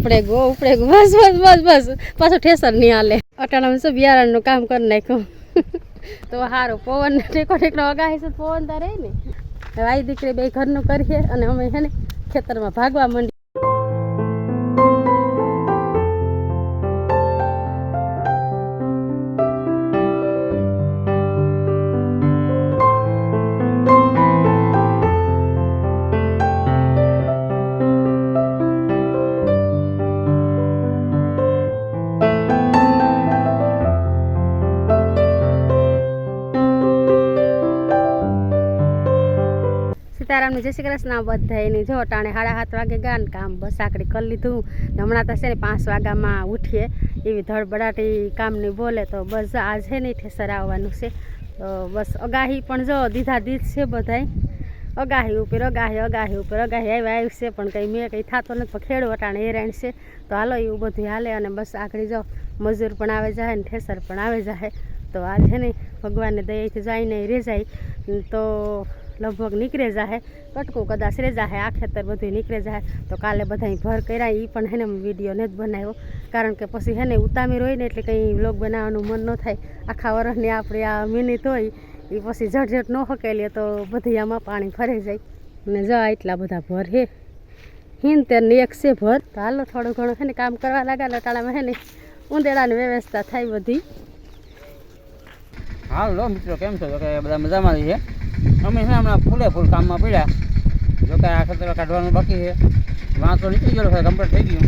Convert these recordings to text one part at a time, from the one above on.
ઉપડે ગો ઉપડે ગો બસ બસ બસ બસ. પાછું ઠેસર નહીં હાલે. અટાણામાં શું બિયારણનું કામ કરી નાખ્યું? તો સારું પવન ટેકો ટેકનો અગાહી છે, પવન તારે ને હવે દીકરી બે ઘરનું કરીએ અને અમે છે ને ખેતરમાં ભાગવા માંડી સીતારામની જય શ્રી કૃષ્ણ. બધાયની જો ટાણે સાડા સાત વાગે ગાન કામ બસ આકડી કરી લીધું. ને હમણાં તો છે ને પાંચ વાગ્યામાં ઉઠીએ. એવી ધડબડાટી કામની બોલે તો બસ આજ છે ને ઠેસર આવવાનું છે. તો બસ અગાહી પણ જો દીધા દીધ છે બધાય. અગાહી ઉપર અગાહી અગાહી ઉપર અગાહી આવ્યા આવી છે, પણ કંઈ મેં કંઈ થતો નથી, પણ ખેડૂ અટાણે હેરાણ છે. તો હાલો એવું બધું હાલે અને બસ આકડી જાઓ મજૂર પણ આવે જાય ને ઠેસર પણ આવે જાય. તો આજે ને ભગવાનને દયાથી જઈને રે જાય. તો લગભગ નીકળે જાહે, કટકું કદાચ રે જાહે, આ ખેતર બધું નીકળે જાહે. તો કાલે બધા ભર કર્યા એ પણ હેને વીડિયો ને જ બનાવ્યો. કારણ કે પછી હેને ઉતામી હોય ને એટલે કંઈ વ્લોગ બનાવવાનું મન ન થાય. આખા વર્ષની આપણે આ મિનિટ હોય એ પછી ઝટઝટ ન હકેલીએ તો બધી આમાં પાણી ફરી જાય. અને જા એટલા બધા ભર હે. હિન તેને એક છે ભર. તો હાલો થોડું ઘણું હે ને કામ કરવા લાગ્યા લટાણામાં હે ને ઉંદેડાની વ્યવસ્થા થાય બધી. હાલો મિત્રો, કેમ છો? કે બધા મજામાં છે અમે છે હમણાં ફૂલે ફૂલ કામમાં પડ્યા. જો કે આ ખતરો કાઢવાનું બાકી છે. વાંચો નીકળી ગયો છે કમ્પ્લીટ થઈ ગયું.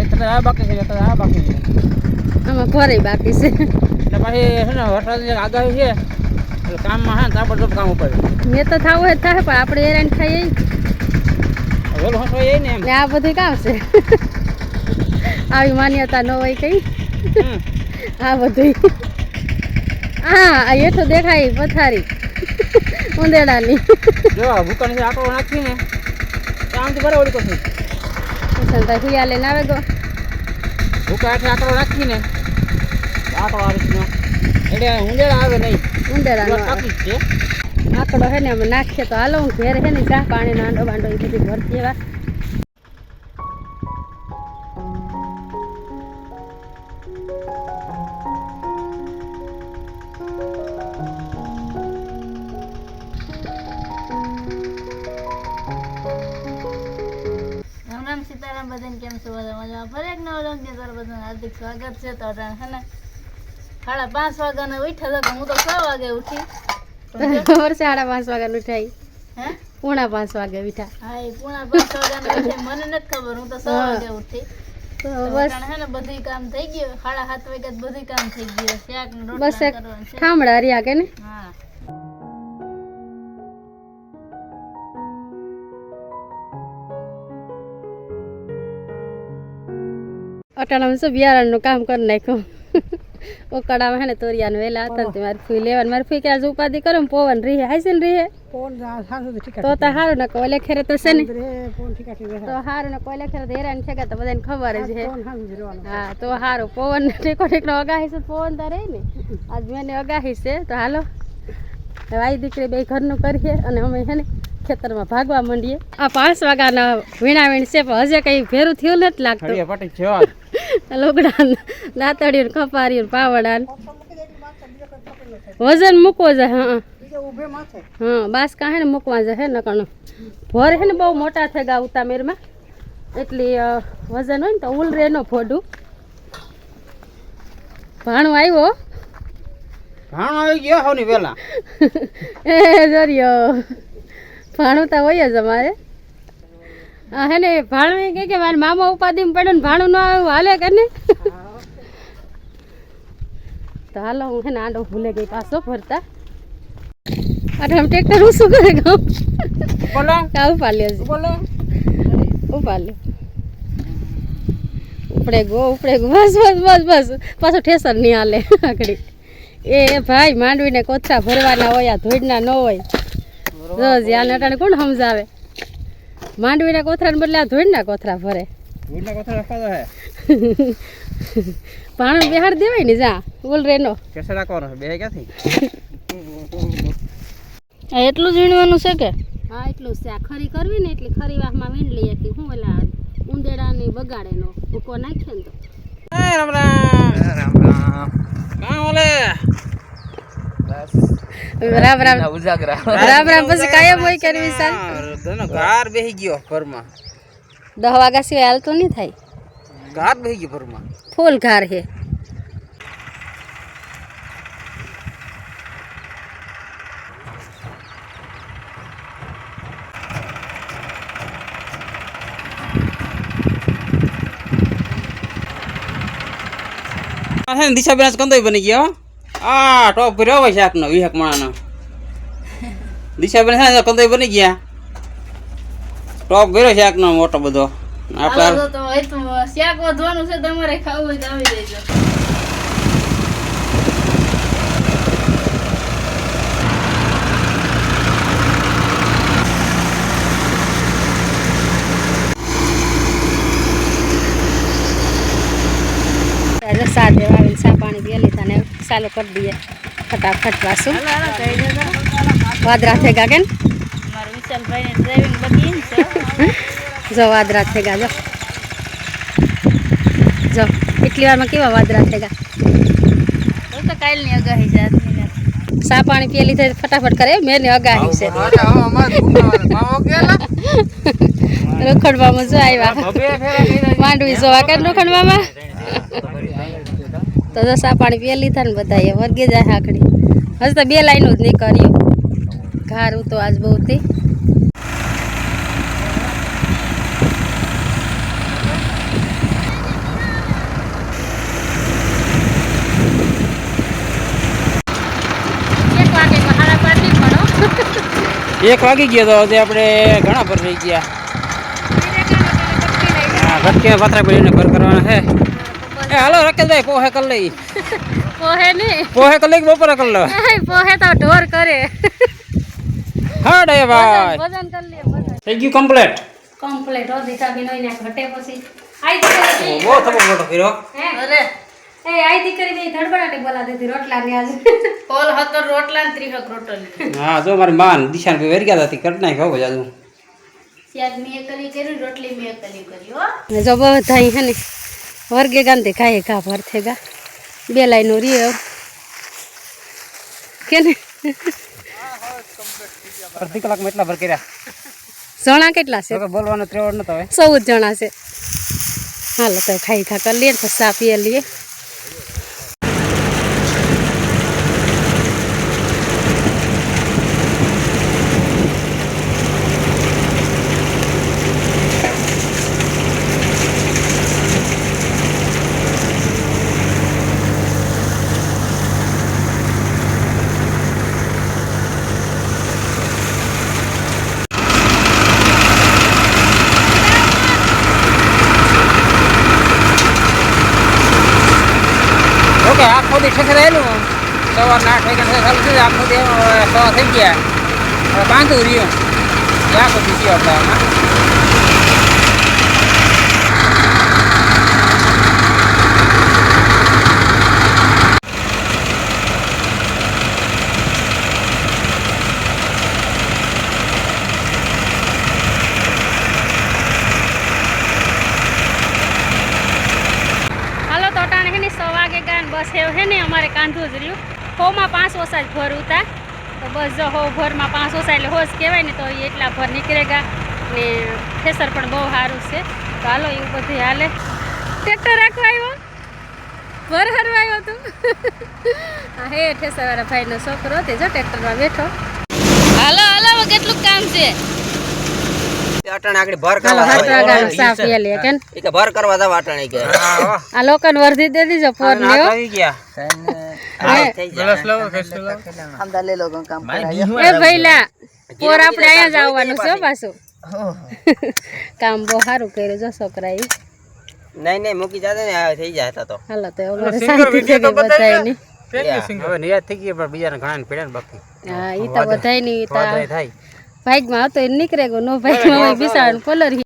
એક ખતર આ બાકી છે એક ખતર આ બાકી છે. આમાં ઘરે બાકી છે. એટલે પાછી છે ને વરસાદની આગાહી છે એટલે કામમાં હા તાબડતોબ કામ ઉપર મેં તો થવું જ થાય પણ આપણે હેરાન થઈએ જાય ને એમ. આ બધું કામ છે. આવી માન્યતા ન હોય કઈ. આ બધું. હા આ હેઠું દેખાય પથારી. ઉંદેડાની. જો ભૂકાની આંકડો નાખીને તો આમથી બરાબર કશું સંતા ખુયા લઈને આવે ગો. ભૂકા હાથે આટલો નાખીને તો આંકડો આ રીતનો. એટલે ઉંદેડા આવે નહીં. ઉંદેડા પાકી છે. આકડો હે ને અમે નાખીએ તો હાલો હું ઘેર હે ને ચા પાણીનો આંડો બાંડો એ બધી ભરતી એવા. રામ રામ સીતારામ બધાને કેમ છો? બધા મજામાં? ફરી એક નવા રંગ તાર અંદર હાર્દિક સ્વાગત છે. તો અટાણે હે ને સાડા પાંચ વાગ્યાના ઉઠ્યા હતા હું તો છ વાગે ઉઠી. ખબર સાડા પાંચ વાગ્યાનું ઉઠાઈ. હે? પૂણા પાંચ વાગે ઉઠા હા એ પૂણા પાંચ વાગ્યાના ઉઠી મને નથી ખબર હું તો છ વાગે ઉઠી. બસ હે ને બધું કામ થઈ ગયું. સાડા સાત વાગ્યા તો બધું કામ થઈ ગયું. શાક રોટલા એક ઠામડા રહ્યા કે ને? હા. અટાણામાં શું બિયારણનું કામ કરી નાખ્યું? ઉકાળામાં હે ને તોરિયાને વહેલા હતા ને મારી ફૂઈ લેવાની. મારી ફૂઈ કે આજે ઉપાધિ કરો ને પવન રીહે. હાઈસે ને રીહે. તો તો હારું ને કોલે ખેરે તો છે ને. તો હારું ને કોલે ખેરે તો હેરાન છે કે તો બધાને ખબર જ છે હા. તો હારું પવન ટેકો ટેકનો અગાહી છે તો પવન તારે ને આજ મેં અગાહી છે તો હાલો. હવે આઈ દીકરી બે ઘરનું કરીએ અને અમે છે ને ખેતરમાં ભાગવા માંડીએ. આ પાંચ વાગ્યાના વીણાવીણ છે પણ હજે કંઈ ભેરું થયું નથી લાગતું. લુગડા દાંતડિયું કપારિયું પાવડા વજન મૂકવો જાય હા હા. બાસ કાંઈ ને મૂકવા જાય ને કણ ભોર હે ને બહુ મોટા થઈ ગયા ઉતામેરમાં. એટલી વજન હોય ને તો ઉલ રે નો ફોડું. ભાણું આવ્યો? ભાણો આવી ગયો હોવની પેલા એ જરિયો. ભાણું તો હોય જ અમારે. હા ને ભાણું કે કે મારા મામા ઉપાધિમાં પડે ને ભાણું ન આવ્યું હાલે કે ને તો હાલો હું હે ને આંડો ભૂલે ગઈ પાછો ફરતા. અરે આમ ટ્રેક્ટર હું શું કરે ગામ? બોલો. કા ઉપાલ્યો છે. બોલો. ઉપાલ્યો ઉપડે ગો ઉપડે ગો. બસ બસ બસ બસ. પાછું ઠેસર નહીં હાલે આકડી એ ભાઈ માંડવીને કોથરા ભરવાના હોય આ ધોઈડના ન હોય. રોજ યાર અટાણે કોણ સમજાવે? માંડવીના કોથરાને બદલે આ ધોઈડના કોથરા ભરે હે. પાણી બેહાડ દેવાય ને જા બોલ રેનો. કેસે રાખવાનો બે ક્યાંથી? આ એટલું જ વીણવાનું છે કે? હા એટલું છે. આ ખરી કરવી ને એટલે ખરી વાહમાં વીણ લઈએ કે હું ઓલા ઉંદેડા ને બગાડે નો ભૂકો નાખ્યો ને તો. એ રામ રામ. કાં ઓલે? રામ રામ રામ રામ પછી કાયમ હોય કરવી સાલ તને ગાર બેહી ગયો ઘરમાં. દહ વાગ્યા સિવાય હાલતું નહીં થાય? ગાર બેહી ગયો ઘરમાં. ફૂલ ઘાર હે આ છે ને દિશાબેન આજ કંદોય બની ગયો આ ટોપ કર્યો હોય શાકનો વિહક માણાનો. દિશાબેન છે ને કંદોય બની ગયા. ટોપ કર્યો શાકનો મોટો બધો. આપણે શાક વધવાનું છે તમારે ખાવું હોય તો આવી દેવા આવીને પાણી પીએ લીધા ને. ચાલુ કરી દઈએ. ફટાફટ પાછું હાલો હાલો કહી દેજો વાદરા થઈ ગયા કે ને? મારા વિશાલભાઈને ડ્રાઇવિંગ બધી છે. જો વાદરા થઈ ગયા જો. જો એટલી વારમાં કેવા વાદરા થઈ ગયા? તો તો કાલની અગાહી છે સા પાણી પી લીધે ફટાફટ કરે મેં ને અગાહી છે. રખડવામાં જો આવ્યા. માંડવી જોવા કે રખડવામાં તો જો સા પાણી પી લીધા ને બધા વર્ગે જાય હાકડી. હજી તો બે લાઈનો જ નહીં કર્યું ઘારું તો આજ બહુ તે એક વાગે ગયો તો હજી આપણે ઘણા પર રહી ગયા. હા ઘટકે પાથરા પડીને ભર કરવાના છે. એ હાલો રાકેશભાઈ પોહે કરી લઈ. પોહે નહીં. પોહે કરી લઈ બપોરે કરી લો. પોહે તો ઢોર કરે. હા ભાઈ. વજન કરી લે વજન થઈ ગયું કમ્પ્લીટ કમ્પ્લીટ હો દીધા બી ને ઘટે પછી. આઈ દીકરી. બહુ થપો મોટો કર્યો. અરે. એ આઈ દીકરી બે ધડબડાટે બોલા દેતી રોટલા ને આજ. ઓલ હતર રોટલા ને ત્રીહક રોટલી. હા જો મારી માન દિશાને પે વેરી ગયા હતી કટ નાખ હો જાજુ યાદ મેં કરી કર્યું રોટલી મેં કરી કરી હો. જો બધા હે ને વર્ગે ગાંધે ખાય ઘા ભર થેગા બે લાઈનો રીયો કે ને? અડધી કલાકમાં એટલા ભર કર્યા. જણા કેટલા છે? બોલવાનો ત્રેવડ નતો ચૌદ જણા છે. હાલો તો ખાઈ ખા કરી લઈએ ને પછી ચા પીએ લઈએ. આખો દી ઠેકે રહેલું. સવારના આઠ વાગ્યા ચાલુ થયું. આખો દી સવા થઈ ગયા. બાંધું રહ્યું. આખો દી થયો આપણે આમાં હાલો તો અટાણે હે ને સો વાગે બસ હે ને, અમારે કાંધું જ રહ્યું. હોમાં પાંચ ઓસા જ ભર ઉતા. તો બસ જો હો, ભરમાં પાંચ ઓસા એટલે હોશ કહેવાય ને, તો એ એટલા ભર નીકળેગા ને ખેસર પણ બહુ સારું છે. તો હાલો, એવું બધું હાલે. ટ્રેક્ટર રાખવા આવ્યો? ભર હરવા આવ્યો તું? હા હે, ઠેસરવાળા ભાઈનો છોકરો તે જો ટ્રેક્ટરમાં બેઠો. હાલો હાલો કેટલું કામ છે? અટાણે આગળ ભર કરવા કેમ એ કે ભર કરવા જવા અટાણે કે. આ લોકોને વર્ધી દે દીજો પોર ને આવી ગયા. એ. ભઈલા પોર આપણે અહીંયા જ આવવાનું છે પાછું. કામ બહુ સારું કર્યું જો છોકરાએ. નહીં નહીં મૂકી જાતે ને થઈ જાય તો. હાલો તો અમારે શાંતિ થઈ ગઈ બધાયની હવે નિરાશ થઈ ગઈ પણ બીજાને ઘણા પીડ્યા ને બાકી. હા ઈ તો બધાયની થાય. ભાગમાં હતો એ નીકળે ગયો નો ભાગમાં હોય બિસાડ પલર